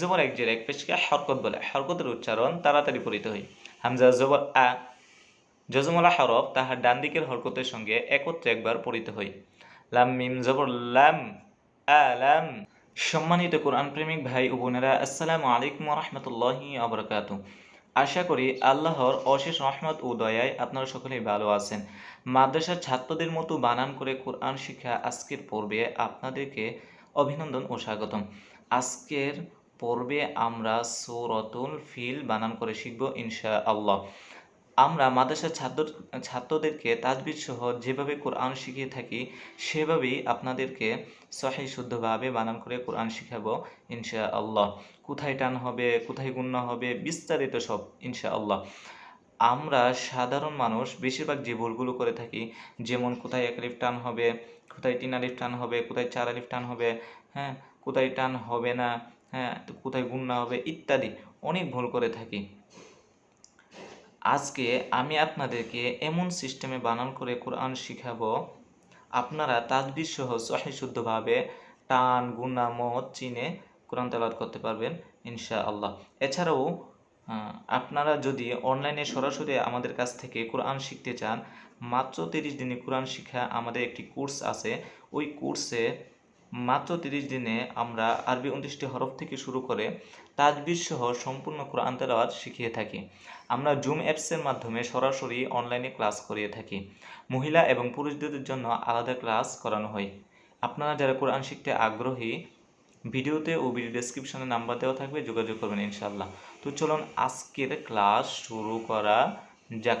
জবর এক জের এক পেশকে হরকত বলে। হরকতের উচ্চারণ তাড়াতাড়ি পড়িতে হয়। হামজা জবর আ, জজমলা হরফ তাহার ডান দিকের হরকতের সঙ্গে একত্রে একবার পড়িতে হয়। লাম মিম জবর লাম আলাম সম্মানিত কোরআন প্রেমিক ভাই ও বোনেরা, আসসালামু আলাইকুম রহমতুল্লাহি আবরকাত আশা করি আল্লাহর অশেষ রহমত ও দয়ায় আপনারা সকলেই ভালো আছেন। মাদ্রাসার ছাত্রদের মতো বানান করে কোরআন শিক্ষা আজকের পর্বে আপনাদেরকে অভিনন্দন ও স্বাগতম। আজকের পর্বে আমরা সৌরতুল ফিল বানান করে শিখব ইনশা আল্লাহ আমরা মাদ্রাসার ছাত্র, ছাত্রদেরকে তাজবিদ সহ যেভাবে কোরআন শিখিয়ে থাকি, সেভাবেই আপনাদেরকে সহি শুদ্ধভাবে বানান করে কোরআন শিখাবো ইনশা আল্লাহ কোথায় টান হবে, কোথায় গুণ্য হবে, বিস্তারিত সব ইনশা আল্লাহ আমরা সাধারণ মানুষ, বেশিরভাগ যে ভুলগুলো করে থাকি, যেমন কোথায় এক আলিফ টান হবে, কোথায় তিন আলিফ টান হবে, কোথায় চার আলিফ টান হবে হ্যাঁ কোথায় টান হবে না হ্যাঁ তো কোথায় গুণ না হবে, ইত্যাদি। অনেক ভুল করে থাকি। আজকে আমি আপনাদেরকে এমন সিস্টেমে বানান করে কোরআন শিখাবো। আপনারা তাজবির সহ সহি শুদ্ধভাবে টান গুণা মত চিনে কোরআন তেলাওয়াত করতে পারবেন ইনশা আল্লাহ এছাড়াও আপনারা যদি অনলাইনে সরাসরি আমাদের কাছ থেকে কোরআন শিখতে চান, মাত্র তিরিশ দিনে কোরআন শিক্ষা আমাদের একটি কোর্স আছে। ওই কোর্সে মাত্র তিরিশ দিনে আমরা আরবি উনত্রিশটি হরফ থেকে শুরু করে তাজবির সহ সম্পূর্ণ কোরআন তেলাওয়াত শিখিয়ে থাকি। আমরা জুম অ্যাপসের মাধ্যমে সরাসরি অনলাইনে ক্লাস করিয়ে থাকি। মহিলা এবং পুরুষদের জন্য আলাদা ক্লাস করানো হয়। আপনারা যারা কোরআন শিখতে আগ্রহী, ভিডিওতে ও ভিডিও ডেসক্রিপশনে নাম্বার দেওয়া থাকবে, যোগাযোগ করবেন ইনশাল্লাহ তো চলুন আজকের ক্লাস শুরু করা যাক।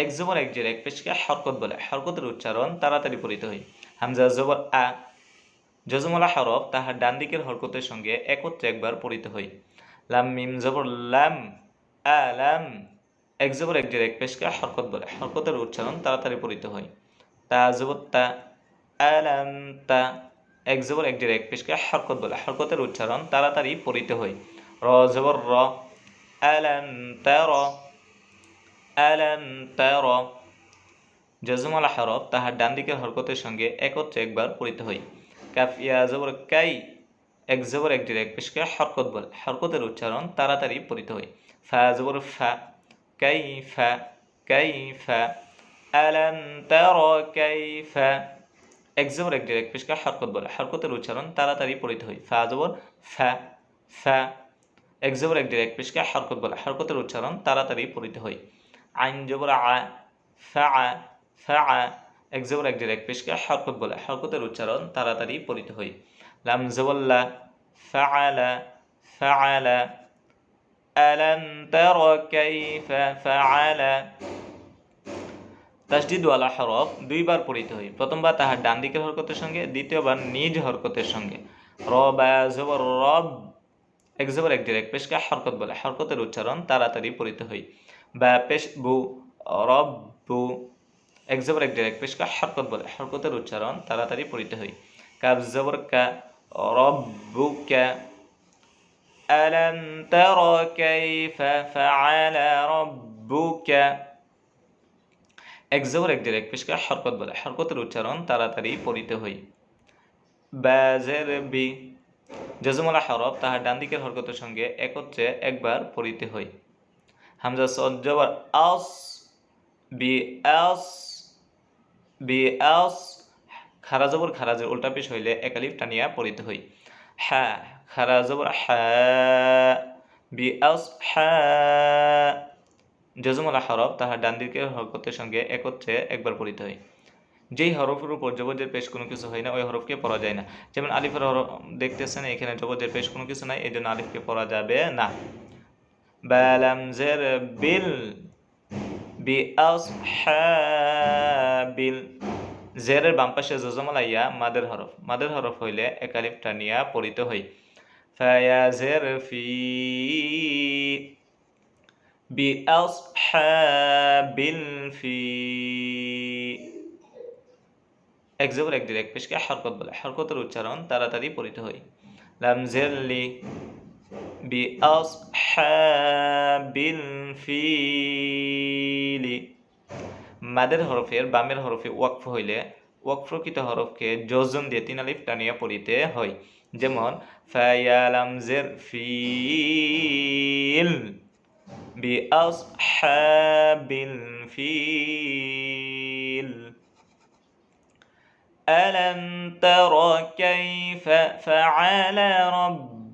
এক জবর এক জের এক পেশকে হরকত বলে। হরকতের উচ্চারণ তাড়াতাড়ি পড়িতে হয় হামজা জবর আ জজমলা হরফ তাহার ডান দিকের হরকতের সঙ্গে একত্রে একবার পড়িতে হয় লাম মিম জবর, লাম আলাম এক জবর এক জের এক পেশকে হরকত বলে। হরকতের উচ্চারণ তাড়াতাড়ি পড়িতে হয় তা জবর, তা আলাম তা এক জবর এক জের এক পেশকে হরকত বলে। হরকতের উচ্চারণ তাড়াতাড়ি পড়িতে হয় র জবর, র আলাম তা, র আলাম তার। জজমাল হরফ তাহার ডান দিকের হরকতের সঙ্গে একত্রে একবার পড়িতে হয়। কাফ ইয়া জবর কাই, এক জবর এক জের এক পেশকে হরকত বলে। হরকতের উচ্চারণ তাড়াতাড়ি পড়িতে হয়। ফা জবর ফা, কাই ফা কাই ফা। আলাম তার কাই ফা। এক জবর এক জের এক পেশকে হরকত বলে। হরকতের উচ্চারণ তাড়াতাড়ি পড়িতে হয়। ফা জবর, ফা ফা। এক জবর এক জের এক পেশকে হরকত বলে। হরকতের উচ্চারণ তাড়াতাড়ি পড়িতে হয়। আইন জবর আ, ফা ফা এক জবর পেশকে হরকত বলে। হরকতের উচ্চারণ তাড়াতাড়ি পড়িতে হই। লাম জবল্লা কাইফা ফাআলা তাসদিদওয়ালা হরফ দুইবার পড়িতে হয় প্রথমবার তাহার ডান দিকের হরকতের সঙ্গে দ্বিতীয়বার নিজ হরকতের সঙ্গে। র, বা, জবর, রব, এক জবর এক পেশকে হরকত বলে। হরকতের উচ্চারণ তাড়াতাড়ি পড়িতে হয় বা পেশ বু রব্বু এক জবর এক জের এক পেশকে হরকত বলে হরকতের উচ্চারণ তাড়াতাড়ি পড়িতে হয় কাব জবর কা রব্বুকা ألم تر كيف فعل ربك এক জবর এক জের এক পেশকে হরকত বলে হরকতের উচ্চারণ তাড়াতাড়ি পড়িতে হয় বাজের বি জজমলা হরফ তাহার ডান দিকের হরকতের সঙ্গে একত্রে একবার পড়িতে হয় হামজা সদ জবর আস, বি আস বি আস, খারা জবর খারাজের উল্টা পেশ হইলে একালিফ টানিয়া পড়িতে হয় হ্যাঁ খারা জবর হ্যাঁ বি আস হ্যাঁ জজমলা হরফ তাহার ডান দিকের হরকতের সঙ্গে একত্রে একবার পড়িতে হয় যেই হরফের উপর জবজের পেশ কোনো কিছু হয় না, ওই হরফকে পড়া যায় না। যেমন আলিফের হরফ দেখতেছেন, এখানে জবজের পেশ কোনো কিছু নাই এই জন্য আলিফকে পড়া যাবে না। বালামজের বিল বি বিল জেরের বাম পাশে জজমালা ইয়া, মাদের হরফ। মাদের হরফ হইলে একালিফ টানিয়া পড়িতে হয় ফায়াজের ফি বিআসহাবিল ফি। এক এক দির এক পেশকে হরকত বলে। হরকতের উচ্চারণ তাড়াতাড়ি পড়িতে হয় লামজেরলি বিআসহাবিল ফিলি মাদের হরফের বামের হরফে ওয়াকফ হইলে ওয়াকফকৃত হরফকে জজম দিয়ে তিন আলিফ টানিয়া পড়িতে হয় যেমন ফায়ালামজের ফিল বিআসহাবিল ফিল ألم تر كيف فعل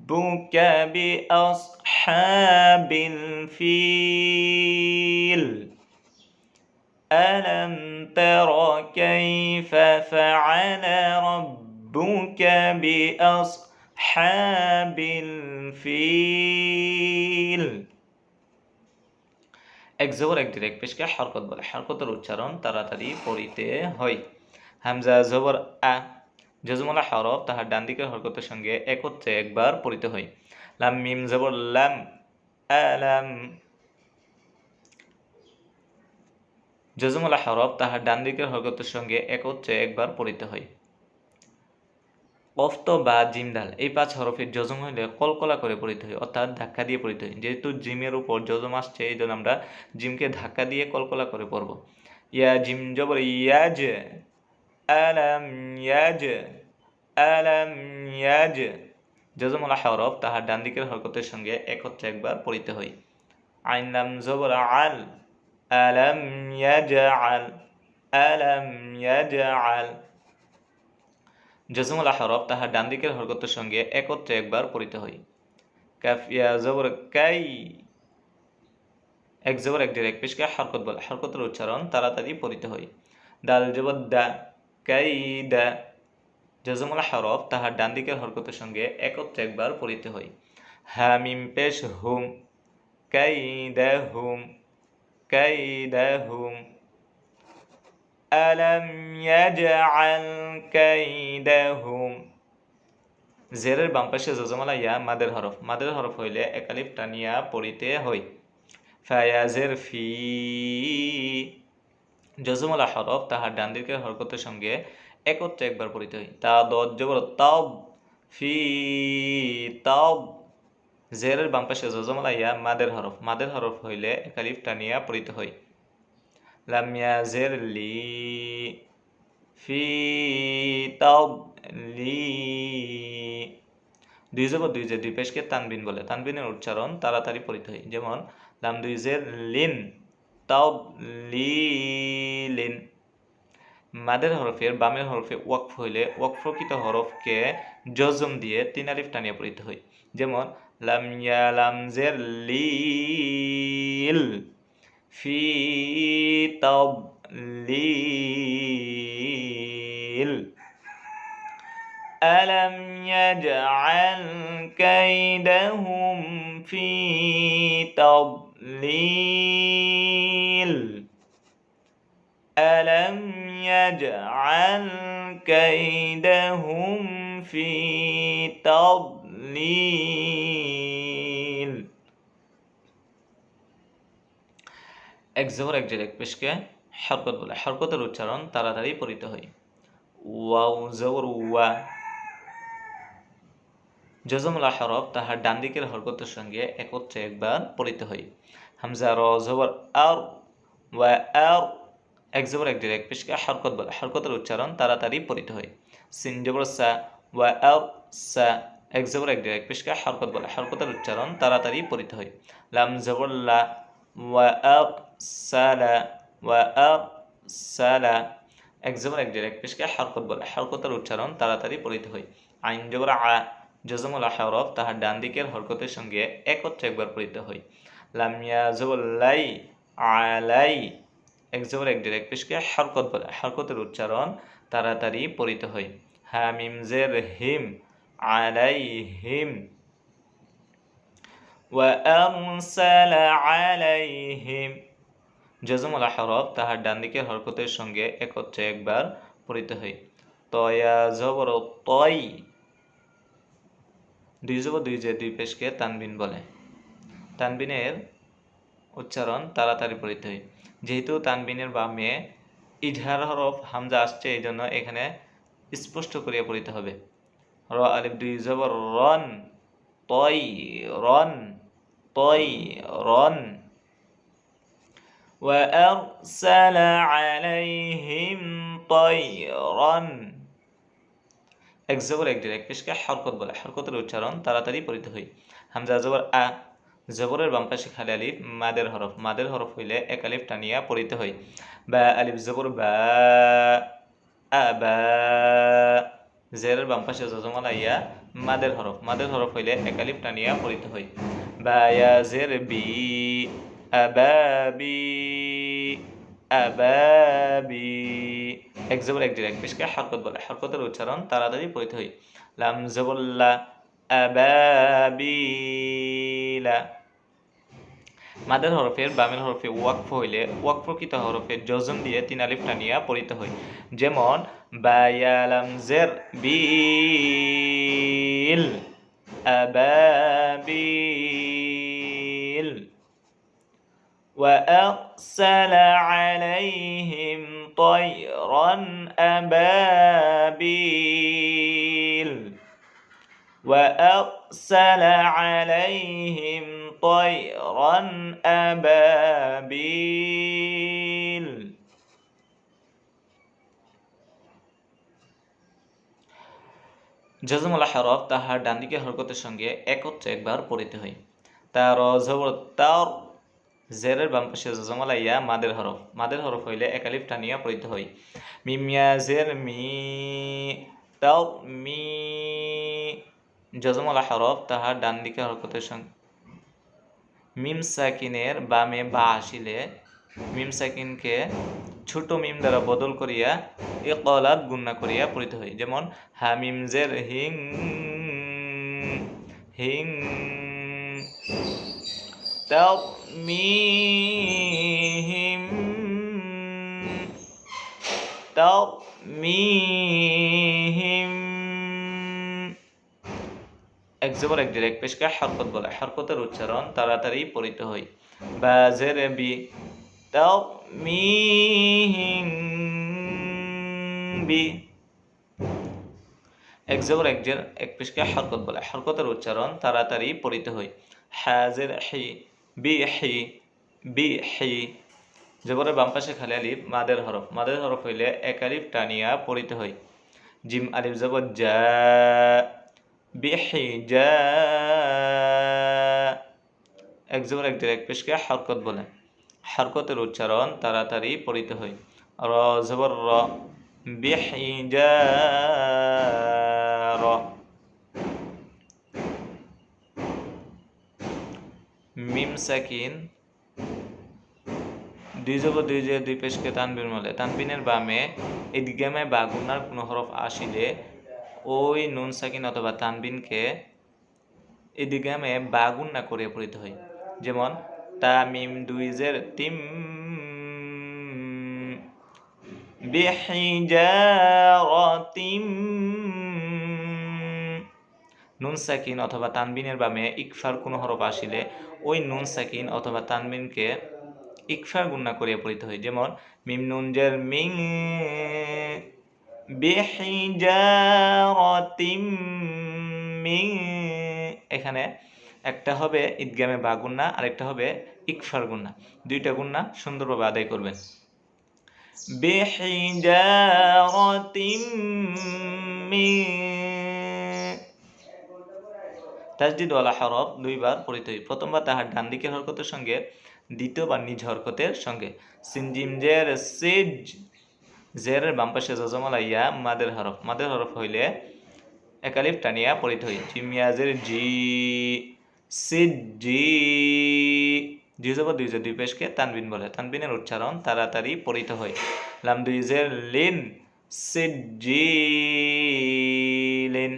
ربك بأصحاب الفيل ألم تر كيف فعل ربك بأصحاب الفيل এক জবর এক ডিরেক্ট পেশকে হরকত বলে হরকতের উচ্চারণ তাড়াতাড়ি পড়িতে হয় হামজা জবর আ জজমলা হরফ তাহার ডান দিকের হরকতের সঙ্গে একত্রে একবার পড়িতে হয়। লাম মিম জবর লাম আলাম। জজমলা হরফ তাহার ডান দিকের হরকতের সঙ্গে একত্রে একবার পড়িতে হয়। কফত বা জিমদাল এই পাঁচ হরফের যজম হইলে কলকলা করে পড়িতে হয়, অর্থাৎ ধাক্কা দিয়ে পড়িতে হয়। যেহেতু জিমের উপর যজম আসছে, এই জন্য আমরা জিমকে ধাক্কা দিয়ে কলকলা করে পড়ব। ইয়া জিম জবর ইয়াজ। আলাম ইয়াজ আলাম ইয়াজ যজমলা হরফ তাহার ডান দিকের হরকতের সঙ্গে একত্রে একবার পড়িতে হয় আইন লাম জবর আল। আলাম ইয়াজআল। আলাম ইয়াজআল। জজমুল হরফ তাহার ডান দিকের হরকতের সঙ্গে একত্রে একবার পড়িতে হয় কাফিয়া জবর কাই। এক জবর এক এক পেশকে হরকত বলে। হরকতের উচ্চারণ তাড়াতাড়ি পড়িতে হয় দাল জবর দা। কাইদা। জজমুল হরফ তাহার ডান দিকের হরকতের সঙ্গে একত্রে একবার পড়িতে হই হামিম পেশ হুম কাইদা হুম কাইদা হুম আলম ইয়াজআল কাইদাহুম। জেরের বাম পাশে জজমালা ইয়া মাদের হরফ। মাদের হরফ হইলে একালিফ টানিয়া পড়িতে হই ফায়াজের ফি জজমুল হরফ তাহার ডান দিকের হরকতের সঙ্গে একত্রে একবার পড়িতে হয়। তা দত জবর তব ফি তব জেরের বাম পাশে জজমলা ইয়া মাদের হরফ। মাদের হরফ হইলে একালিফ টানিয়া পড়িতে হয়। লামিয়া জের লি, ফি তব লি। দুই জব দুই জের দুই পেশকে তানবিন বলে। তানবিনের উচ্চারণ তাড়াতাড়ি পড়িত হয়। যেমন, লাম দুই জের লিন তাও লিন মাদের হরফের বামের হরফে ওয়াকফ হইলে ওয়াকফকৃত হরফকে জজম দিয়ে তিন আলিফ টানিয়ে পড়িতে হয় যেমন লাম ইয়া লাম জের লিল في تضليل ألم يجعل كيدهم في تضليل ألم يجعل كيدهم في تضليل এক জবর এক জের এক পেশকে হরকত বলে হরকতের উচ্চারণ তাড়াতাড়ি পড়িতে হয় ওয়াও জবর ওয়া জজমুল হরফ তাহার ডান দিকের হরকতের সঙ্গে একত্রে একবার পড়িতে হয় হামজা র জবর আর ওয়া আর এক জবর, এক এক পেশকে হরকত বলে। হরকতের উচ্চারণ তাড়াতাড়ি পড়িতে হয়। সিন জবর সা, ওয়া আর সা, এক জবর, এক এক পেশকে হরকত বলে। হরকতের উচ্চারণ তাড়াতাড়ি পড়িতে হয়। লাম জবর লা, ওয়া আর সালা ওয়া সালা এক জবর, এক এক পেশকে হরকত বলে। হরকতের উচ্চারণ তাড়াতাড়ি পড়িতে হয়। আইন জবর আ, জজমুল হরফ তাহার ডান দিকের হরকতের সঙ্গে একত্রে একবার পড়িতে হয়। লামিয়া জবল্লাই আলাই এক জবর এক জের এক পেশকে হরকত বলে হরকতের উচ্চারণ তাড়াতাড়ি পড়িতে হয় হামিম জের হিম আলাই হিম وأرسل عليهم জজমুল হরফ তাহার ডান দিকের হরকতের সঙ্গে একত্রে একবার পড়িতে হয় তয়া জবর তয় দুই জব দুই যে দুই পেশকে তানবিন বলে তানবিনের উচ্চারণ তাড়াতাড়ি পড়িতে হয় যেহেতু তানবিনের বামে ইজহার হরফ হামজা আসছে এই জন্য এখানে স্পষ্ট করিয়া পড়িতে হবে র আলিফ দুই জবর রন তই রন তই রন وأرسل عليهم طيرا এক জবর এক ডির এক পেশকে হরকত বলে হরকতের উচ্চারণ তাড়াতাড়ি পড়িতে হয় হামজা জবর আ জবরের বাম পাশে খালি আলিফ, মাদের হরফ। মাদের হরফ হইলে এক আলিফ টানিয়া পড়িতে হয়। বা, আলিফ জবর, বা, আ, বা জেরের বাম পাশে যজমাল আইয়া মাদের হরফ। মাদের হরফ হইলে এক আলিফ টানিয়া পড়িতে হয়। বা, ইয়া, জের, বি আবাবি আবাবি এক জবর, এক এক পেশকে হরকত বলে। হরকতের উচ্চারণ তাড়াতাড়ি পড়িতে হয়। লাম জবল্লা আবাবিলা মাদের হরফের বামের হরফে ওয়াকফ হইলে ওয়াকফকৃত হরফের জজম দিয়ে তিন আলিফ টানিয়া পড়িতে হয় যেমন বায়ালাম জের বিল আবাবিল وأرسل عليهم طيرا أبابيل وأرسل عليهم طيرا أبابيل জজমুল হরফ তাহার ডানদিকে হরকতের সঙ্গে একত্রে একবার পড়িতে হয় তার জবর তার জেরের বাম পাশে জজমলা ইয়া মাদের হরফ মাদের হরফ হইলে একালিফ টানিয়া পড়িতে হয় মিমিয়া জের মি তাও মি জজমলা হরফ তাহার ডান দিকে হরকতের সঙ্গে মিমসাকিনের বামে বা আসিলে মিমসাকিনকে ছোট মিম দ্বারা বদল করিয়া এ গুণা করিয়া পড়িতে হয়। যেমন হামিমজের হিং হিং, তাও মি হিম তাও মি জবর এক ডিরেক্ট পেশকে হরকত বলে। হরকতের উচ্চারণ তাড়াতাড়ি পরিত হয়। বা জের বি, তাও মি বি। এক জবর এক এক পেশকে হরকত বলে। হরকতের উচ্চারণ তাড়াতাড়ি পরিত হয়। হাজের হি, বি হি বি হি। জবরের বাম পাশে খালি আলিফ, মাদের হরফ। মাদের হরফ হইলে এক আলিফ টানিয়া পরিত হয়। জিম আলিফ জবর যা বিহি যা এক জবর এক এক পেশকে হরকত বলে। হরকতের উচ্চারণ তাড়াতাড়ি পড়িতে হয়। র, জবর র বিহি যা র মিম, সাকিন। দুই জব দুই যে দুই পেশকে তানবিন বলে। তানবিনের বামে ইদগামে বা গুনার কোনো হরফ আসিলে ওই নুন সাকিন অথবা তানবিনকে ইদগামে বা গুন্না করে পড়িতে হয়। যেমন তা মিম দুই জের তিম বিহিজারাতিম। নুন সাকিন অথবা তানবিনের বামে ইকফার কোনো হরফ আসিলে ওই নুন সাকিন অথবা তানবিনকে ইকফার গুণনা করিয়া পড়িতে হয়। যেমন, মিম নুন জের মিং বিহিজারাতিম মিং এখানে একটা হবে ঈদগামে বা গুন্না, আরেকটা হবে ইকফার গুন্না। দুইটা গুন্না সুন্দরভাবে আদায় করবেন। বিহিজারাতিম মিং তাজদিদওয়ালা হরফ দুইবার পড়িতে হয় প্রথমবার তাহার ডান দিকের হরকতের সঙ্গে, দ্বিতীয়বার নিজ হরকতের সঙ্গে। সিনজিম জের সিজ জেরের বাম পাশে জজমালা ইয়া মাদের হরফ। মাদের হরফ হইলে একালিফ টানিয়া পড়িতে হয় জিমিয়াজের জি সিজ জি দুই জবর দুই দুই পেশকে তানবিন বলে। তানবিনের উচ্চারণ তাড়াতাড়ি পড়িতে হয় লাম দুই জের লিন জি লিন।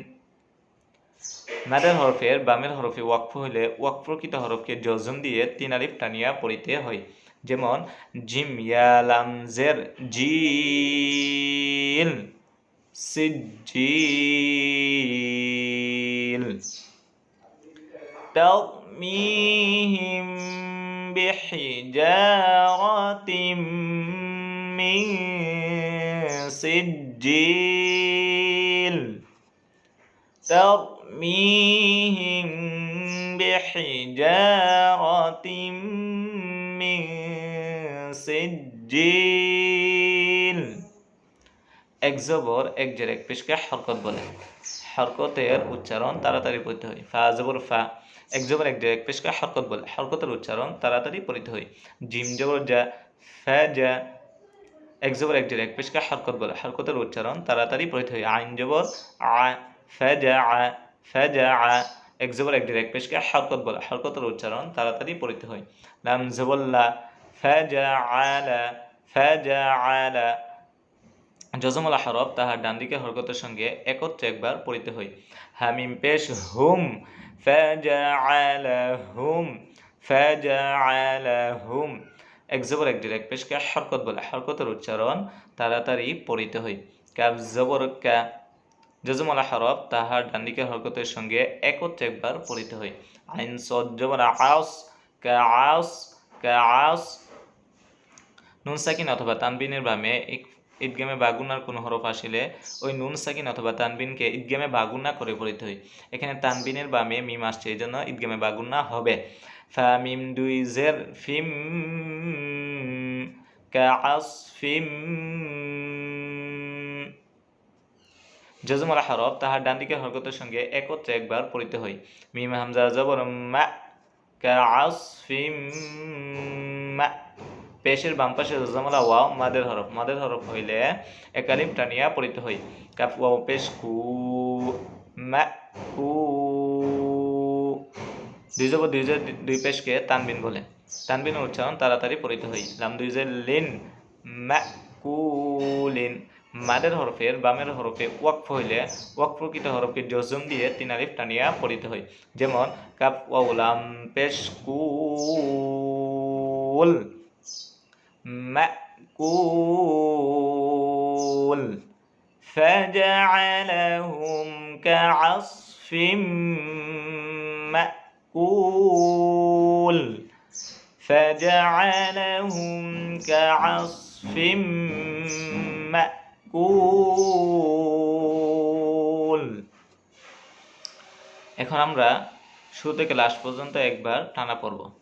মাদের হরফের বামের হরফে ওয়াকফ হইলে ওয়াকফকৃত হরফকে জজম দিয়ে তিন আলিফ টানিয়া পড়িতে হয় যেমন জিম ইয়ালাম জের জিল সিজিল ترميهم بحجارة من سجيل ترميهم بحجارة من সিজিল এক জবর, এক জের এক পেশকে হরকত বলে। হরকতের উচ্চারণ তাড়াতাড়ি পড়তে হয়। ফা, জবর, ফা। এক জবর, এক জের এক পেশকে হরকত বলে। হরকতের উচ্চারণ তাড়াতাড়ি পড়িতে হয়। জিম, জবর যা ফা যা এক জবর, এক জের এক পেশকে হরকত বলে। হরকতের উচ্চারণ তাড়াতাড়ি পড়িতে হয়। আইন, জবর, আ। ফা যা আ। ফা যা আ। এক জবর, এক জের এক পেশকে হরকত বলে। হরকতের উচ্চারণ তাড়াতাড়ি পড়িতে হয়। লাম জবর লা যা আলা ফা যা আলা জজমলা হরফ তাহার ডান দিকের হরকতের সঙ্গে একত্রে একবার পড়িতে হই হামিম পেশ হুম। ফাজাআলাহুম। ফাজাআলাহুম। এক জবর, এক ডিরেক্ট পেশকে হরকত বলে। হরকতের উচ্চারণ তাড়াতাড়ি পড়িতে হয়। কাব জবর কা জজমলা হরফ তাহার ডান দিকের হরকতের সঙ্গে একত্রে একবার পড়িতে হয়। আইন সদ জবর আউস কা আউস কা আউস নুন সাকিন অথবা তানবিনের বামে ঈদগামে বাগুনার কোনো হরফ আসিলে ওই নুন সাকিন অথবা তানবিনকে ঈদগামে বাগুনা করে পড়িতে হয়। এখানে তানবিনের বামে মিম আসছে, এই জন্য ঈদগামে বাগুনা হবে। ফা মিম দুই জের ফিম ফিম। জজমলা হরফ তাহার ডান হরকতের সঙ্গে একত্রে একবার পড়িতে হয়। মিম হামজা জবর মা ফিম মা। পেশের বাম পাশে রোজামালা ওয়াও, মাদের হরফ মাদের হরফ হইলে একালিম টানিয়া পড়িতে হই কাপ ওয়াও, পেশ, কু, মা, কু, দুই জব দুই দুই পেশকে তানবিন বলে। তানবিনের উচ্চারণ তাড়াতাড়ি পড়িতে হই লাম, দুই যে লিন, মা কুলিন মাদের হরফের বামের হরফে ওয়াকফ হইলে ওয়াকফ প্রকৃত হরফকে জজম দিয়ে তিন আলিফ টানিয়া পড়িতে হয়। যেমন কাপ ওয়াউলাম পেশ কুল مأكول فجعلهم كعصف مأكول فجعلهم كعصف مأكول এখন আমরা শুরু থেকে লাস্ট পর্যন্ত একবার টানা পড়ব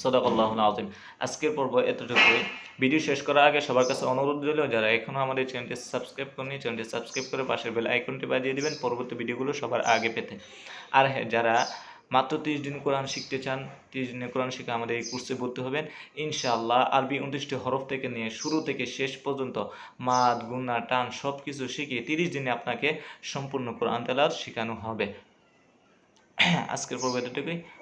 সদাকল্লাহুল আজিম আজকের পর্ব এতটুকুই। ভিডিও শেষ করার আগে সবার কাছে অনুরোধ রইল, যারা এখনও আমাদের চ্যানেলটি সাবস্ক্রাইব করেনি চ্যানেলটি সাবস্ক্রাইব করে পাশের বেল আইকনটি বাজিয়ে দিবেন, পরবর্তী ভিডিওগুলো সবার আগে পেতে। আর হ্যাঁ যারা মাত্র তিরিশ দিন কোরআন শিখতে চান, তিরিশ দিনে কোরআন শিখে আমাদের এই কোর্সে ভর্তি হবেন। ইনশাআল্লাহ আরবি উনত্রিশটি হরফ থেকে নিয়ে শুরু থেকে শেষ পর্যন্ত মাদ গুনা টান সব কিছু শিখিয়ে তিরিশ দিনে আপনাকে সম্পূর্ণ কোরআন তেলার শেখানো হবে। আজকের পর্ব এতটুকুই।